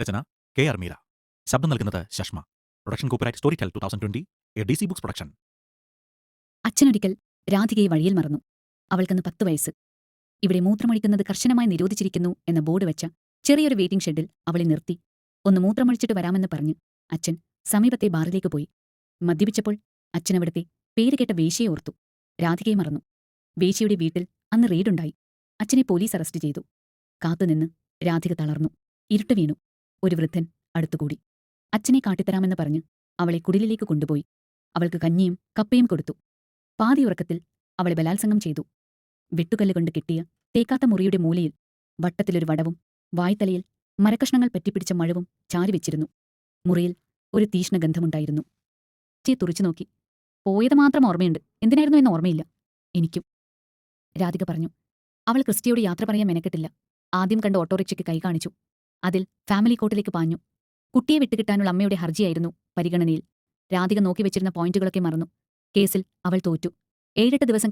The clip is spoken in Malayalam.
രചന കെ ആർ മീര. ശബ്ദം നൽകുന്നത് ശഷ്മ production copyright Storytel two thousand twenty A D C Books production. അച്ഛനൊരിക്കൽ രാധികയെ വഴിയിൽ മറന്നു. അവൾക്കന്ന് പത്ത് വയസ്സ്. ഇവിടെ മൂത്രമൊഴിക്കുന്നത് കർശനമായി നിരോധിച്ചിരിക്കുന്നു എന്ന ബോർഡ് വെച്ച ചെറിയൊരു വെയിറ്റിംഗ് ഷെഡിൽ അവളെ നിർത്തി. ഒന്ന് മൂത്രമൊഴിച്ചിട്ട് വരാമെന്ന് പറഞ്ഞ് അച്ഛൻ സമീപത്തെ ബാറിലേക്ക് പോയി. മദ്യപിച്ചപ്പോൾ അച്ഛൻ പേര് കേട്ട വേശ്യയെ ഓർത്തു. രാധികയെ മറന്നു. വേശ്യയുടെ വീട്ടിൽ അന്ന് റെയ്ഡുണ്ടായി. അച്ഛനെ പോലീസ് അറസ്റ്റ് ചെയ്തു. കാത്തുനിന്ന് രാധിക തളർന്നു. ഇരുട്ട് വീണു. ഒരു വൃദ്ധൻ അടുത്തുകൂടി. അച്ഛനെ കാട്ടിത്തരാമെന്ന് പറഞ്ഞ് അവളെ കുടിലിലേക്ക് കൊണ്ടുപോയി. അവൾക്ക് കഞ്ഞിയും കപ്പയും കൊടുത്തു. പാതി ഉറക്കത്തിൽ അവളെ ബലാത്സംഗം ചെയ്തു. വെട്ടുകല്ലുകൊണ്ട് കെട്ടിയ തേക്കാത്ത മുറിയുടെ മൂലയിൽ വട്ടത്തിലൊരു വടവും വായ്ത്തലയിൽ മരക്കഷ്ണങ്ങൾ പറ്റിപ്പിടിച്ച മഴവും ചാരിവെച്ചിരുന്നു മുറിയിൽ ഒരു തീഷ്ണഗന്ധമുണ്ടായിരുന്നു ചേ തുറിച്ചു നോക്കി. പോയത് മാത്രം ഓർമ്മയുണ്ട്. എന്തിനായിരുന്നു എന്ന് ഓർമ്മയില്ല. എനിക്കും. രാധിക പറഞ്ഞു. അവൾ ക്രിസ്റ്റിയോട് യാത്ര പറയാൻ മെനക്കെട്ടില്ല. ആദ്യം കണ്ട ഓട്ടോറിക്ഷയ്ക്ക് കൈ കാണിച്ചു. അതിൽ ഫാമിലി കോർട്ടിലേക്ക് പാഞ്ഞു. കുട്ടിയെ വിട്ടുകിട്ടാനുള്ള അമ്മയുടെ ഹർജിയായിരുന്നു പരിഗണനയിൽ. രാധിക നോക്കി വെച്ചിരുന്ന പോയിന്റുകളൊക്കെ മറന്നു. കേസിൽ അവൾ തോറ്റു. ഏഴെട്ട് ദിവസം